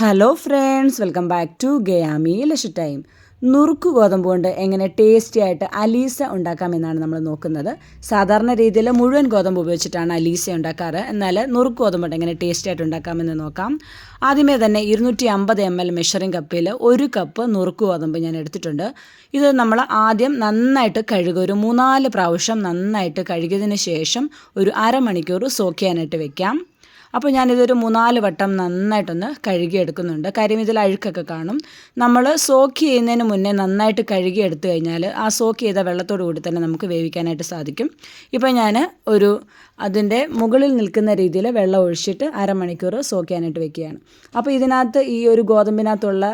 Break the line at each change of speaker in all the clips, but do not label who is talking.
Hello friends welcome back to ഗയാമി ലഷ് time നുറുക്ക് ഗോതമ്പ് കൊണ്ട് എങ്ങനെ ടേസ്റ്റി ആയിട്ട് അലീസ ഉണ്ടാക്കാമെന്നാണ് നമ്മൾ നോക്കുന്നത്. സാധാരണ രീതിയിൽ മുഴുവൻ ഗോതമ്പ് ഉപയോഗിച്ചിട്ടാണ് അലീസ ഉണ്ടാക്കാറ്. എന്നാൽ നുറുക്ക് ഗോതമ്പ് കൊണ്ട് എങ്ങനെ ടേസ്റ്റി ആയിട്ട് ഉണ്ടാക്കാമെന്ന് നോക്കാം. ആദ്യമേ തന്നെ ഇരുന്നൂറ്റി അമ്പത് എം എൽ മെഷറിംഗ് കപ്പിൽ ഒരു കപ്പ് നുറുക്ക് ഗോതമ്പ് ഞാൻ എടുത്തിട്ടുണ്ട്. ഇത് നമ്മൾ ആദ്യം നന്നായിട്ട് കഴുകുക. ഒരു മൂന്നാൽ പ്രാവശ്യം നന്നായിട്ട് കഴുകിയതിന് ശേഷം ഒരു അരമണിക്കൂർ സോക്ക് ചെയ്യാനായിട്ട് വെക്കാം. അപ്പോൾ ഞാനിതൊരു മൂന്നാൽ വട്ടം നന്നായിട്ടൊന്ന് കഴുകിയെടുക്കുന്നുണ്ട്. കാര്യം ഇതിൽ അഴുക്കൊക്കെ കാണും. നമ്മൾ സോക്ക് ചെയ്യുന്നതിന് മുന്നേ നന്നായിട്ട് കഴുകി എടുത്തു കഴിഞ്ഞാൽ ആ സോക്ക് ചെയ്ത വെള്ളത്തോടു കൂടി തന്നെ നമുക്ക് വേവിക്കാനായിട്ട് സാധിക്കും. ഇപ്പോൾ ഞാൻ ഒരു അതിന്റെ മുകളിൽ നിൽക്കുന്ന രീതിയിൽ വെള്ളം ഒഴിച്ചിട്ട് അരമണിക്കൂർ സോക്കാനായിട്ട് വെക്കുകയാണ്. അപ്പോൾ ഇതിനകത്ത് ഈ ഒരു ഗോതമ്പിനകത്തുള്ള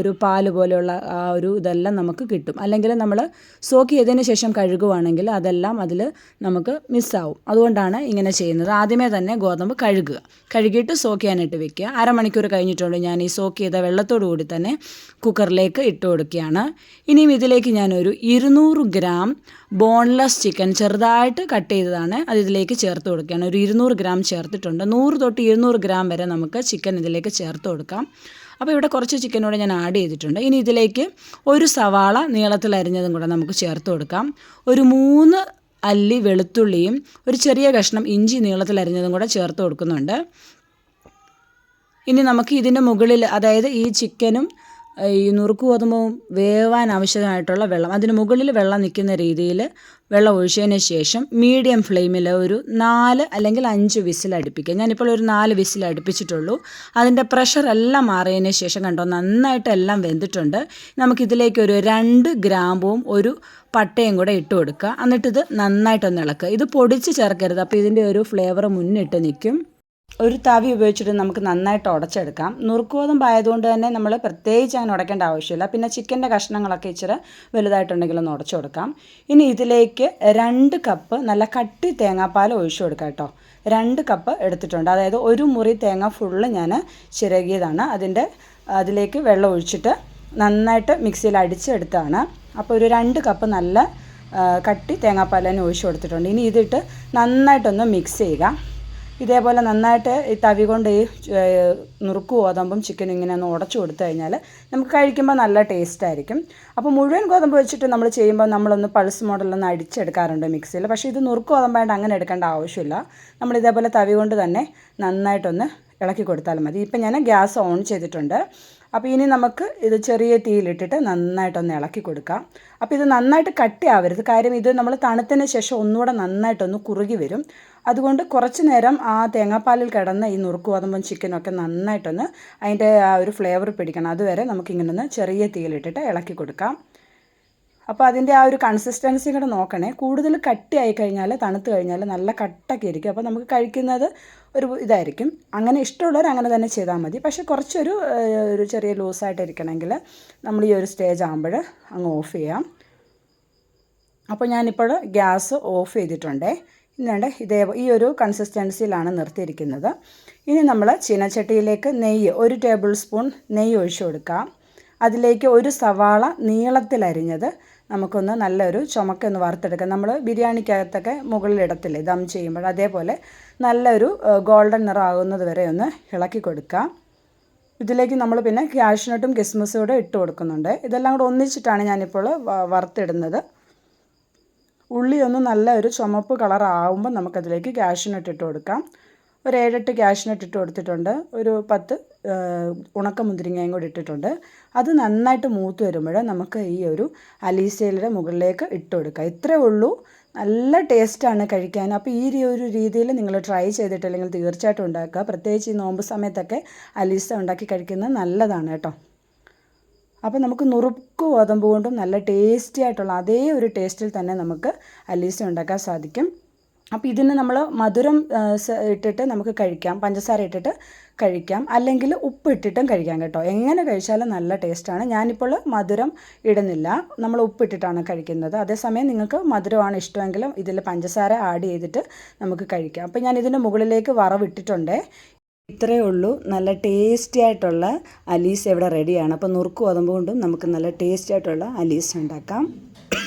ഒരു പാൽ പോലെയുള്ള ആ ഒരു ഇതെല്ലാം നമുക്ക് കിട്ടും. അല്ലെങ്കിൽ നമ്മൾ സോക്ക് ചെയ്തതിന് ശേഷം കഴുകുവാണെങ്കിൽ അതെല്ലാം അതിൽ നമുക്ക് മിസ്സാവും അതുകൊണ്ടാണ് ഇങ്ങനെ ചെയ്യുന്നത്. ആദ്യമേ തന്നെ ഗോതമ്പ് കഴുകുക. കഴുകിയിട്ട് സോക്ക് ചെയ്യാനായിട്ട് വെക്കുക. അരമണിക്കൂർ കഴിഞ്ഞിട്ടുണ്ട് ഞാൻ ഈ സോക്ക് ചെയ്ത വെള്ളത്തോടു കൂടി തന്നെ കുക്കറിലേക്ക് ഇട്ട് കൊടുക്കുകയാണ്. ഇനിയും ഇതിലേക്ക് ഞാനൊരു ഇരുന്നൂറ് ഗ്രാം ബോൺലെസ് ചിക്കൻ ചെറുതായിട്ട് കട്ട് ചെയ്തതാണ്. അത് ഇതിലേക്ക് ചേർത്ത് കൊടുക്കുകയാണ്. ഒരു ഇരുന്നൂറ് ഗ്രാം ചേർത്തിട്ടുണ്ട്. നൂറ് തൊട്ട് ഇരുന്നൂറ് ഗ്രാം വരെ നമുക്ക് ചിക്കൻ ഇതിലേക്ക് ചേർത്ത് കൊടുക്കാം. അപ്പോൾ ഇവിടെ കുറച്ച് ചിക്കനോടെ ഞാൻ ആഡ് ചെയ്തിട്ടുണ്ട്. ഇനി ഇതിലേക്ക് ഒരു സവാള നീളത്തിൽ അരിഞ്ഞതും കൂടെ നമുക്ക് ചേർത്ത് കൊടുക്കാം. ഒരു മൂന്ന് അല്ലി വെളുത്തുള്ളിയും ഒരു ചെറിയ കഷ്ണം ഇഞ്ചി നീളത്തിൽ അരിഞ്ഞതും കൂടെ ചേർത്ത് കൊടുക്കുന്നുണ്ട്. ഇനി നമുക്ക് ഇതിന്റെ മുകളിൽ അതായത് ഈ ചിക്കനും ഈ നുറുക്ക് ഗോതമ്പും വേവാൻ ആവശ്യമായിട്ടുള്ള വെള്ളം അതിന് മുകളിൽ വെള്ളം നിൽക്കുന്ന രീതിയിൽ വെള്ളം ഒഴിച്ചതിന് ശേഷം മീഡിയം ഫ്ലെയിമിൽ ഒരു നാല് അല്ലെങ്കിൽ അഞ്ച് വിസിൽ അടുപ്പിക്കുക. ഞാനിപ്പോൾ ഒരു നാല് വിസിൽ അടുപ്പിച്ചിട്ടുള്ളൂ. അതിന്റെ പ്രഷർ എല്ലാം മാറിയതിന് ശേഷം കണ്ടോ നന്നായിട്ട് എല്ലാം വെന്തിട്ടുണ്ട്. നമുക്കിതിലേക്ക് ഒരു രണ്ട് ഗ്രാമ്പും ഒരു പട്ടയും കൂടെ ഇട്ട് കൊടുക്കുക. എന്നിട്ടിത് നന്നായിട്ടൊന്ന് ഇളക്കുക. ഇത് പൊടിച്ച് ചേർക്കരുത്. അപ്പോൾ ഇതിന്റെ ഒരു ഫ്ലേവർ മുന്നിട്ട് നിൽക്കും. ഒരു താവി ഉപയോഗിച്ചിട്ട് നമുക്ക് നന്നായിട്ട് ഉടച്ചെടുക്കാം. നുറുക്കുഗോതമ്പ് ആയതുകൊണ്ട് തന്നെ നമ്മൾ പ്രത്യേകിച്ച് അങ്ങനെ ഉടയ്ക്കേണ്ട ആവശ്യമില്ല. പിന്നെ ചിക്കന്റെ കഷ്ണങ്ങളൊക്കെ ഇച്ചിരി വലുതായിട്ടുണ്ടെങ്കിൽ ഒന്ന് ഉടച്ചു കൊടുക്കാം. ഇനി ഇതിലേക്ക് രണ്ട് കപ്പ് നല്ല കട്ടി തേങ്ങാപ്പാൽ ഒഴിച്ചു കൊടുക്കാം കേട്ടോ. രണ്ട് കപ്പ് എടുത്തിട്ടുണ്ട്. അതായത് ഒരു മുറി തേങ്ങ ഫുള്ള് ഞാൻ ചിരകിയതാണ്. അതിന്റെ അതിലേക്ക് വെള്ളം ഒഴിച്ചിട്ട് നന്നായിട്ട് മിക്സിയിൽ അടിച്ചെടുത്താണ് അപ്പോൾ ഒരു രണ്ട് കപ്പ് നല്ല കട്ടി തേങ്ങാപ്പാൽ തന്നെ ഒഴിച്ചു കൊടുത്തിട്ടുണ്ട്. ഇനി ഇതിട്ട് നന്നായിട്ടൊന്ന് മിക്സ് ചെയ്യുക. ഇതേപോലെ നന്നായിട്ട് ഈ തവി കൊണ്ട് ഈ നുറുക്ക് ഗോതമ്പും ചിക്കനും ഇങ്ങനെ ഒന്ന് ഉടച്ചു കൊടുത്തു കഴിഞ്ഞാൽ നമുക്ക് കഴിക്കുമ്പോൾ നല്ല ടേസ്റ്റ് ആയിരിക്കും. അപ്പോൾ മുഴുവൻ ഗോതമ്പ് വെച്ചിട്ട് നമ്മൾ ചെയ്യുമ്പോൾ നമ്മളൊന്ന് പൾസ് മോഡലൊന്ന് അടിച്ചെടുക്കാറുണ്ട് മിക്സിയിൽ പക്ഷേ ഇത് നുറുക്ക് ഗോതമ്പായിട്ട് അങ്ങനെ എടുക്കേണ്ട ആവശ്യമില്ല. നമ്മൾ ഇതേപോലെ തവി കൊണ്ട് തന്നെ നന്നായിട്ടൊന്ന് ഇളക്കി കൊടുത്താൽ മതി. ഇപ്പം ഞാൻ ഗ്യാസ് ഓൺ ചെയ്തിട്ടുണ്ട്. അപ്പോൾ ഇനി നമുക്ക് ഇത് ചെറിയ തീയിലിട്ടിട്ട് നന്നായിട്ടൊന്ന് ഇളക്കി കൊടുക്കാം. അപ്പോൾ ഇത് നന്നായിട്ട് കട്ടിയാവരുത്. കാര്യം ഇത് നമ്മൾ തണുത്തതിന് ശേഷം ഒന്നുകൂടെ നന്നായിട്ടൊന്ന് കുറുകി വരും. അതുകൊണ്ട് കുറച്ച് നേരം ആ തേങ്ങാപ്പാലിൽ കിടന്ന ഈ നുറുക്ക് ഗോതമ്പും ചിക്കനൊക്കെ നന്നായിട്ടൊന്ന് അതിന്റെ ആ ഒരു ഫ്ലേവർ പിടിക്കണം. അതുവരെ നമുക്കിങ്ങനൊന്ന് ചെറിയ തീയിലിട്ടിട്ട് ഇളക്കി കൊടുക്കാം. അപ്പോൾ അതിന്റെ ആ ഒരു കൺസിസ്റ്റൻസി കൂടെ നോക്കണേ. കൂടുതൽ കട്ടിയായി കഴിഞ്ഞാൽ തണുത്ത് കഴിഞ്ഞാൽ നല്ല കട്ടൊക്കെ ഇരിക്കും അപ്പോൾ നമുക്ക് കഴിക്കുന്നത് ഒരു ഇതായിരിക്കും. അങ്ങനെ ഇഷ്ടമുള്ളവർ അങ്ങനെ തന്നെ ചെയ്താൽ മതി. പക്ഷേ കുറച്ചൊരു ഒരു ചെറിയ ലൂസായിട്ട് ഇരിക്കണമെങ്കിൽ നമ്മൾ ഈ ഒരു സ്റ്റേജ് ആകുമ്പോൾ അങ്ങ് ഓഫ് ചെയ്യാം. അപ്പോൾ ഞാനിപ്പോൾ ഗ്യാസ് ഓഫ് ചെയ്തിട്ടുണ്ടേ. ഇന്നുണ്ട് ഇതേ ഈ ഒരു കൺസിസ്റ്റൻസിയിലാണ് നിർത്തിയിരിക്കുന്നത്. ഇനി നമ്മൾ ചീനച്ചട്ടിയിലേക്ക് നെയ്യ് ഒരു ടേബിൾ സ്പൂൺ നെയ്യ് ഒഴിച്ചു കൊടുക്കാം. അതിലേക്ക് ഒരു സവാള നീളത്തിലരിഞ്ഞത് നമുക്കൊന്ന് നല്ലൊരു ചുമക്കൊന്ന് വറുത്തെടുക്കാം. നമ്മൾ ബിരിയാണിക്കകത്തൊക്കെ മുകളിലിടത്തില്ലേ ദം ചെയ്യുമ്പോൾ അതേപോലെ നല്ലൊരു ഗോൾഡൻ നിറമാകുന്നത് വരെ ഒന്ന് ഇളക്കി കൊടുക്കാം. ഇതിലേക്ക് നമ്മൾ പിന്നെ ക്യാഷ്നട്ടും കിസ്മസും കൂടെ ഇട്ട് കൊടുക്കുന്നുണ്ട്. ഇതെല്ലാം കൂടെ ഒന്നിച്ചിട്ടാണ് ഞാനിപ്പോൾ വറുത്തിടുന്നത്. ഉള്ളി ഒന്ന് നല്ല ഒരു ചുമപ്പ് കളറാകുമ്പോൾ നമുക്കതിലേക്ക് ക്യാഷ്നട്ട് ഇട്ട് കൊടുക്കാം. ഒരു ഏഴെട്ട് ക്യാഷ്നട്ട് ഇട്ട് കൊടുത്തിട്ടുണ്ട്. ഒരു പത്ത് ഉണക്ക മുന്തിരിങ്ങയും കൂടി ഇട്ടിട്ടുണ്ട്. അത് നന്നായിട്ട് മൂത്ത് വരുമ്പോൾ നമുക്ക് ഈ ഒരു അലീസയിലെ മുകളിലേക്ക് ഇട്ട് കൊടുക്കുക ഇത്രേ ഉള്ളൂ. നല്ല ടേസ്റ്റാണ് കഴിക്കാൻ. അപ്പോൾ ഈ ഒരു രീതിയിൽ നിങ്ങൾ ട്രൈ ചെയ്തിട്ടില്ലെങ്കിൽ തീർച്ചയായിട്ടും ഉണ്ടാക്കുക. പ്രത്യേകിച്ച് ഈ നോമ്പ് സമയത്തൊക്കെ അലീസ ഉണ്ടാക്കി കഴിക്കുന്നത് നല്ലതാണ് കേട്ടോ. അപ്പോൾ നമുക്ക് നുറുക്ക് ഗോതമ്പ് കൊണ്ടും നല്ല ടേസ്റ്റി ആയിട്ടുള്ള അതേ ഒരു ടേസ്റ്റിൽ തന്നെ നമുക്ക് അലീസ ഉണ്ടാക്കാൻ സാധിക്കും. അപ്പോൾ ഇതിന് നമ്മൾ മധുരം ഇട്ടിട്ട് നമുക്ക് കഴിക്കാം. പഞ്ചസാര ഇട്ടിട്ട് കഴിക്കാം. അല്ലെങ്കിൽ ഉപ്പ് ഇട്ടിട്ടും കഴിക്കാം കേട്ടോ. എങ്ങനെ കഴിച്ചാലും നല്ല ടേസ്റ്റാണ് ഞാനിപ്പോൾ മധുരം ഇടുന്നില്ല. നമ്മൾ ഉപ്പ് ഇട്ടിട്ടാണ് കഴിക്കുന്നത്. അതേസമയം നിങ്ങൾക്ക് മധുരമാണ് ഇഷ്ടമെങ്കിലും ഇതിൽ പഞ്ചസാര ആഡ് ചെയ്തിട്ട് നമുക്ക് കഴിക്കാം. അപ്പോൾ ഞാൻ ഇതിന്റെ മുകളിലേക്ക് വറവിട്ടിട്ടുണ്ട്. ഇത്രയേ ഉള്ളൂ. നല്ല ടേസ്റ്റി ആയിട്ടുള്ള അലീസ് ഇവിടെ റെഡിയാണ് അപ്പോൾ നുറുക്ക് അതുമ്പോണ്ടും നമുക്ക് നല്ല ടേസ്റ്റി ആയിട്ടുള്ള അലീസ് ഉണ്ടാക്കാം.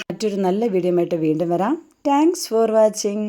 മറ്റൊരു നല്ല വീഡിയോ ആയിട്ട് വീണ്ടും വരാം. Thanks for watching